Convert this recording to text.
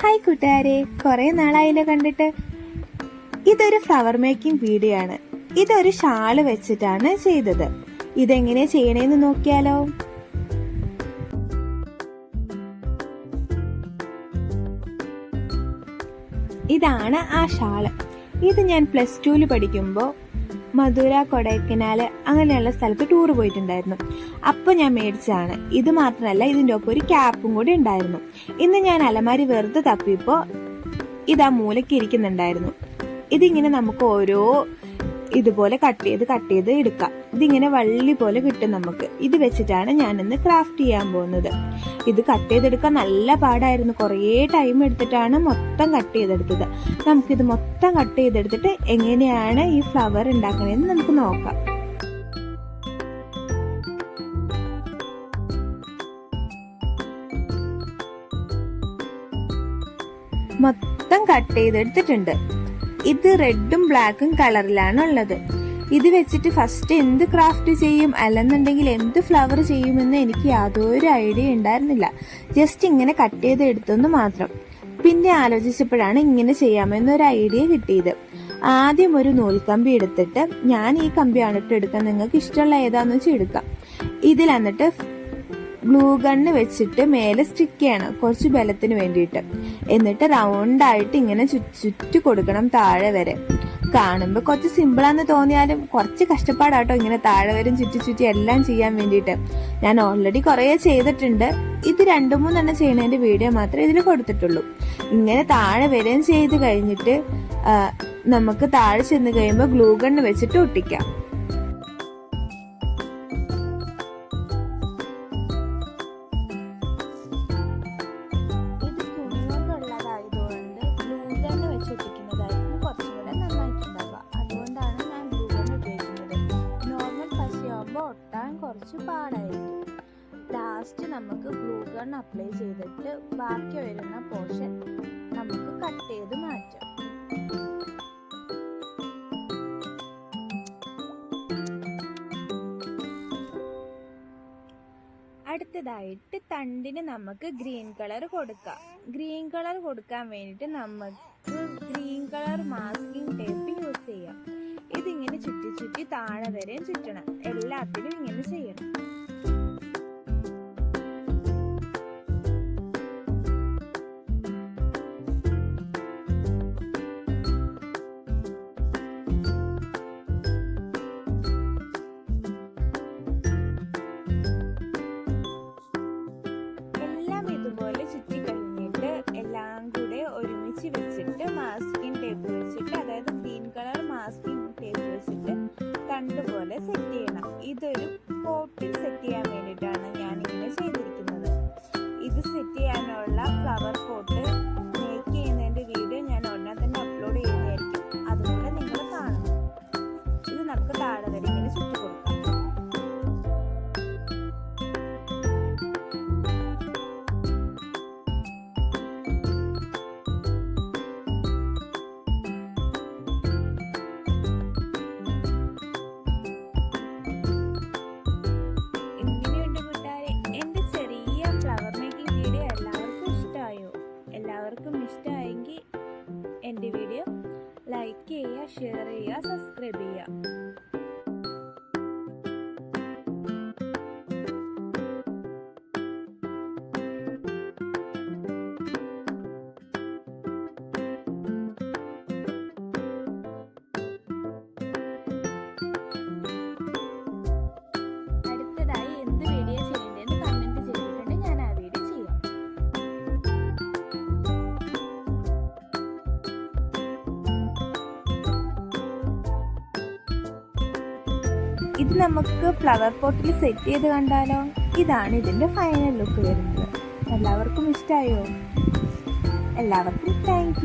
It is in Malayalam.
ഹായ് കൂട്ടുകാരെ. കുറെ നാളായില്ല കണ്ടിട്ട്. ഇതൊരു ഫ്ലവർ മേക്കിംഗ് വീഡിയോ ആണ് ഇതൊരു ഷാൾ വെച്ചിട്ടാണ് ചെയ്തത്. ഇതെങ്ങനെ ചെയ്യണേന്ന് നോക്കിയാലോ? ഇതാണ് ആ ഷാൾ. ഇത് ഞാൻ പ്ലസ് ടുവിൽ പഠിക്കുമ്പോൾ മധുര കൊടൈക്കനാൽ അങ്ങനെയുള്ള സ്ഥലത്ത് ടൂർ പോയിട്ടുണ്ടായിരുന്നു. അപ്പോൾ ഞാൻ മേടിച്ചതാണ്. ഇത് മാത്രമല്ല ഇതിന്റെ ഒപ്പം ഒരു ക്യാപ്പും കൂടി ഉണ്ടായിരുന്നു. ഇന്ന് ഞാൻ അലമാരി വെറുതെ തപ്പിയപ്പോൾ ഇതാ മൂലയ്ക്ക് ഇരിക്കുന്നുണ്ടായിരുന്നു. ഇതിങ്ങനെ നമുക്ക് ഓരോ ഇതുപോലെ കട്ട് ചെയ്ത് കട്ട് ചെയ്ത് എടുക്കാം. ഇതിങ്ങനെ വള്ളി പോലെ കിട്ടും നമുക്ക്. ഇത് വെച്ചിട്ടാണ് ഞാൻ ഇന്ന് ക്രാഫ്റ്റ് ചെയ്യാൻ പോകുന്നത്. ഇത് കട്ട് ചെയ്തെടുക്കാൻ നല്ല പാടായിരുന്നു. കുറേ ടൈം എടുത്തിട്ടാണ് മൊത്തം കട്ട് ചെയ്തെടുത്തത്. നമുക്കിത് മൊത്തം കട്ട് ചെയ്തെടുത്തിട്ട് എങ്ങനെയാണ് ഈ ഫ്ലവർ ഉണ്ടാക്കണതെന്ന് നമുക്ക് നോക്കാം. മൊത്തം കട്ട് ചെയ്തെടുത്തിട്ടുണ്ട്. ഇത് റെഡും ബ്ലാക്കും കളറിലാണ് ഉള്ളത് ഇത് വെച്ചിട്ട് ഫസ്റ്റ് എന്ത് ക്രാഫ്റ്റ് ചെയ്യും അല്ലെന്നുണ്ടെങ്കിൽ എന്ത് ഫ്ലവർ ചെയ്യുമെന്ന് എനിക്ക് യാതൊരു ഐഡിയ ഉണ്ടായിരുന്നില്ല. ജസ്റ്റ് ഇങ്ങനെ കട്ട് ചെയ്ത് എടുത്തെന്ന് മാത്രം. പിന്നെ ആലോചിച്ചപ്പോഴാണ് ഇങ്ങനെ ചെയ്യാമെന്നൊരു ഐഡിയ കിട്ടിയത്. ആദ്യം ഒരു നൂൽക്കമ്പി എടുത്തിട്ട് ഞാൻ ഈ കമ്പിയാണ് ഇട്ട് എടുക്കാൻ നിങ്ങൾക്ക് ഇഷ്ടമുള്ള ഏതാന്ന് വെച്ചാൽ എടുക്കാം. ഇതിൽ എന്നിട്ട് ഗ്ലൂ ഗണ്ണ് വെച്ചിട്ട് മേലെ സ്റ്റിക്ക് ചെയ്യണം കുറച്ച് ബലത്തിന് വേണ്ടിയിട്ട്. എന്നിട്ട് റൗണ്ടായിട്ട് ഇങ്ങനെ ചുറ്റി കൊടുക്കണം താഴെ വരെ. കാണുമ്പോൾ കുറച്ച് സിമ്പിളാന്ന് തോന്നിയാലും കുറച്ച് കഷ്ടപ്പാടാട്ടോ ഇങ്ങനെ താഴെ വരും ചുറ്റി ചുറ്റി എല്ലാം ചെയ്യാൻ വേണ്ടിയിട്ട്. ഞാൻ ഓൾറെഡി കുറേ ചെയ്തിട്ടുണ്ട്. ഇത് രണ്ടു മൂന്നെണ്ണം ചെയ്യണതിന്റെ വീഡിയോ മാത്രമേ ഇതിൽ കൊടുത്തിട്ടുള്ളൂ. ഇങ്ങനെ താഴെ വരെയും ചെയ്ത് കഴിഞ്ഞിട്ട് നമുക്ക് താഴെ ചെന്ന് കഴിയുമ്പോൾ ഗ്ലൂ വെച്ചിട്ട് ഒട്ടിക്കാം. ഗൺ അപ്ലൈ ചെയ്തിട്ട് ബാക്കി വരുന്ന പോർഷൻ നമുക്ക് കട്ട് ചെയ്ത് മാറ്റാം. അടുത്തതായിട്ട് തണ്ടിന് നമുക്ക് ഗ്രീൻ കളർ കൊടുക്കാം. ഗ്രീൻ കളർ കൊടുക്കാൻ വേണ്ടിയിട്ട് നമുക്ക് green colour masking tape use ചെയ്യാം. ഇതിങ്ങനെ ചുറ്റി ചുറ്റി താഴെ വരെയും ചുറ്റണം. എല്ലാത്തിനും ഇങ്ങനെ ചെയ്യണം. guys. ഇത് നമുക്ക് ഫ്ലവർ പോട്ടിൽ സെറ്റ് ചെയ്ത് കണ്ടാലോ? ഇതാണ് ഇതിന്റെ ഫൈനൽ ലുക്ക് വരുന്നത്. എല്ലാവർക്കും ഇഷ്ടമായോ എല്ലാവർക്കും താങ്ക്